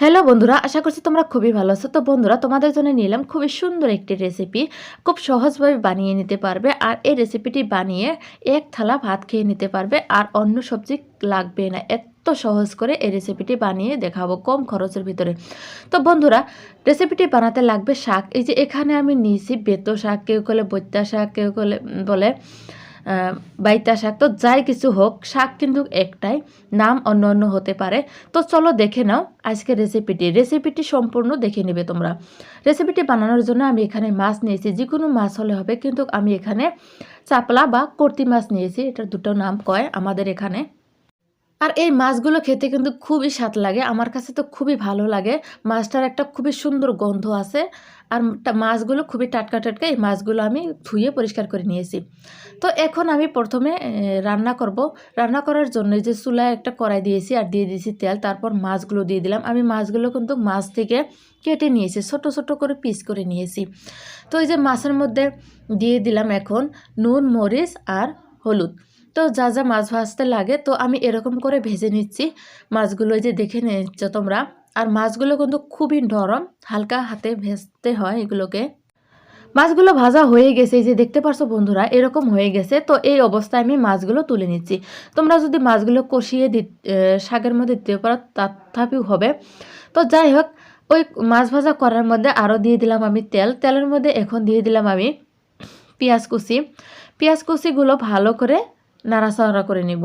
Hello বন্ধুরা, আশা করছি তোমরা খুবই ভালো আছো। তো বন্ধুরা, তোমাদের জন্য নিলাম খুবই সুন্দর একটি রেসিপি খুব সহজভাবে বানিয়ে নিতে পারবে আর এই রেসিপিটি বানিয়ে এক থালা ভাত খেয়ে নিতে পারবে আর অন্য সবজি লাগবে না। এত সহজ করে এই রেসিপিটি বানিয়ে দেখাবো কম খরচের ভিতরে। তো বন্ধুরা রেসিপিটি বানাতে লাগবে শাক। এই যে এখানে আমি নিয়েছি বেতো শাক, কেউ বলে বৈত্যা শাক, কেউ বলে বাইতা শাক তো যাই কিছু হোক, শাক কিন্তু একটাই, নাম অন্য অন্য হতে পারে। তো চলো দেখে নাও আজকে রেসিপিটি রেসিপিটি সম্পূর্ণ দেখে নেবে তোমরা। রেসিপিটি বানানোর জন্য আমি এখানে মাছ নিয়েছি। যে কোনো মাছ হলে হবে, কিন্তু আমি এখানে চাপলা বা কর্তি মাছ নিয়েছি। এটার দুটো নাম কয় আমাদের এখানে? আর এই মাছগুলো খেতে কিন্তু খুবই স্বাদ লাগে। আমার কাছে তো খুবই ভালো লাগে। মাছটার একটা খুবই সুন্দর গন্ধ আছে। আর মাছগুলো খুবই টাটকা টাটকা এই মাছগুলো আমি ধুয়ে পরিষ্কার করে নিয়েছি। তো এখন আমি প্রথমে রান্না করব। রান্না করার জন্য যে চুলায় একটা কড়াই দিয়েছি আর দিয়ে দিয়েছি তেল। তারপর মাছগুলো দিয়ে দিলাম। আমি মাছগুলো কিন্তু মাছ থেকে কেটে নিয়েছি। ছোট ছোট করে পিস করে নিয়েছি। তো এই যে মাছের মধ্যে দিয়ে দিলাম এখন নুন, মরিচ আর হলুদ। তো যা যা মাছ ভাজতে লাগে, তো আমি এরকম করে ভেজে নিচ্ছি। মাছগুলো যে দেখে নিচ্ছ তোমরা। আর মাছগুলো কিন্তু খুবই নরম, হালকা হাতে ভেজতে হয় এগুলোকে। মাছগুলো ভাজা হয়ে গেছে যে দেখতে পারছ বন্ধুরা, এরকম হয়ে গেছে। তো এই অবস্থায় আমি মাছগুলো তুলে নিচ্ছি। তোমরা যদি মাছগুলো কষিয়ে দি শাকের মধ্যে দিতে পারো, তথাপিও হবে। তো যাই হোক, ওই মাছ ভাজা করার মধ্যে আরও দিয়ে দিলাম আমি তেল। তেলের মধ্যে এখন দিয়ে দিলাম আমি পেঁয়াজ কুচি। পেঁয়াজ কুচিগুলো ভালো করে নাড়াচাড়া করে নিব।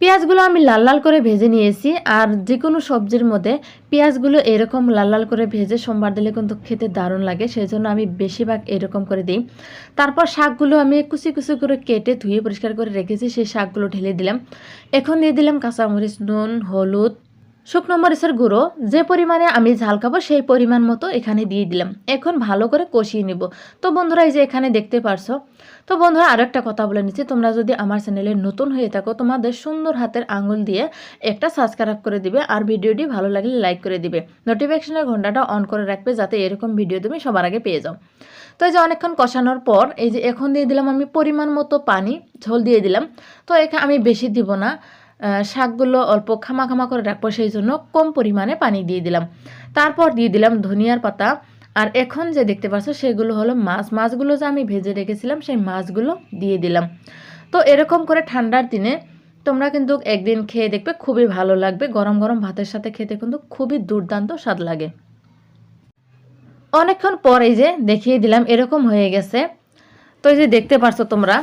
পেঁয়াজগুলো আমি লাল লাল করে ভেজে নিয়েছি আর যে কোনো সবজির মধ্যে পেঁয়াজগুলো এরকম লাল লাল করে ভেজে সোমবার দিলে কিন্তু খেতে দারুণ লাগে সেই জন্য আমি বেশিরভাগ এরকম করে দিই। তারপর শাকগুলো আমি কুচি কুচি করে কেটে ধুয়ে পরিষ্কার করে রেখেছি, সেই শাকগুলো ঢেলে দিলাম। এখন দিয়ে দিলাম কাঁচামরিচ, নুন, হলুদ শুকনো মরিচের গুঁড়ো, যে পরিমাণে আমি ঝাল খাব সেই পরিমাণ মতো এখানে দিয়ে দিলাম। এখন ভালো করে কষিয়ে নিব। তো বন্ধুরা, এই যে এখানে দেখতে পারছ? তো বন্ধুরা আরও একটা কথা বলে নিচ্ছি। তোমরা যদি আমার চ্যানেলে নতুন হয়ে থাকো, তোমাদের সুন্দর হাতের আঙুল দিয়ে একটা সাবস্ক্রাইব করে দিবে আর ভিডিওটি ভালো লাগলে লাইক করে দিবে। নোটিফিকেশনের ঘন্টাটা অন করে রাখবে যাতে এরকম ভিডিও তুমি সবার আগে পেয়ে যাও। তো এই যে অনেকক্ষণ কষানোর পর, এই যে এখন দিয়ে দিলাম আমি পরিমাণ মতো পানি, ঝোল দিয়ে দিলাম। তো এখানে আমি বেশি দিব না। শাকগুলো অল্প খামা খামা করে রাখব, সেই জন্য কম পরিমাণে পানি দিয়ে দিলাম। তারপর দিয়ে দিলাম ধনিয়ার পাতা। আর এখন যে দেখতে পাচ্ছ, সেগুলো হলো মাছ। মাছগুলো যে আমি ভেজে রেখেছিলাম, সেই মাছগুলো দিয়ে দিলাম। তো এরকম করে ঠান্ডার দিনে তোমরা কিন্তু একদিন খেয়ে দেখবে খুবই ভালো লাগবে। গরম গরম ভাতের সাথে খেতে কিন্তু খুবই দুর্দান্ত স্বাদ লাগে। অনেকক্ষণ পর এই যে দেখিয়ে দিলাম, এরকম হয়ে গেছে। তো এই যে দেখতে পারছ তোমরা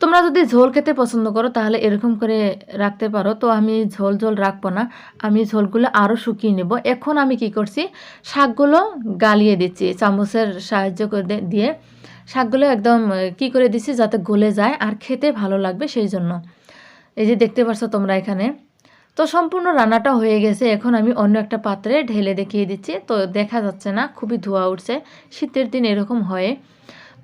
তোমরা যদি ঝোল খেতে পছন্দ করো, তাহলে এরকম করে রাখতে পারো। তো আমি ঝোল ঝোল রাখব না। আমি ঝোলগুলো আরও শুকিয়ে নেব। এখন আমি কি করছি, শাকগুলো গালিয়ে দিচ্ছি চামচের সাহায্য করে দিয়ে। শাকগুলো একদম কি করে দিচ্ছি যাতে গলে যায় আর খেতে ভালো লাগবে সেই জন্য। এই যে দেখতে পাচ্ছ তোমরা এখানে। তো সম্পূর্ণ রান্নাটা হয়ে গেছে। এখন আমি অন্য একটা পাত্রে ঢেলে দেখিয়ে দিচ্ছি। তো দেখা যাচ্ছে না, খুবই ধোয়া উঠছে। শীতের দিন এরকম হয়।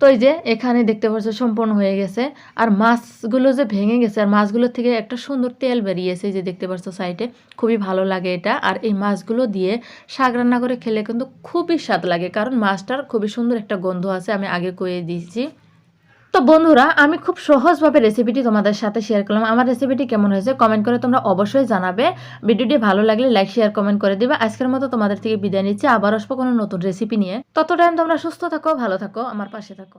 তো এই যে এখানে দেখতে পাচ্ছ সম্পূর্ণ হয়ে গেছে। আর মাছগুলো যে ভেঙে গেছে, আর মাছগুলো থেকে একটা সুন্দর তেল বেরিয়েছে যে দেখতে পাচ্ছ সাইডে খুবই ভালো লাগে এটা। আর এই মাছগুলো দিয়ে শাক রান্না করে খেলে কিন্তু খুবই স্বাদ লাগে, কারণ মাছটার খুবই সুন্দর একটা গন্ধ আছে, আমি আগে কয়ে দিয়েছি। তো বন্ধুরা, আমি খুব সহজভাবে রেসিপিটি তোমাদের সাথে শেয়ার করলাম। আমার রেসিপিটি কেমন হয়েছে কমেন্ট করে তোমরা অবশ্যই জানাবে। ভিডিওটি ভালো লাগলে লাইক শেয়ার কমেন্ট করে দিবে। আজকের মতো তোমাদের থেকে বিদায় নিচ্ছি। আবার আসব কোনো নতুন রেসিপি নিয়ে। তত টাইম তোমরা সুস্থ থাকো, ভালো থাকো। আমার পাশে থাকো।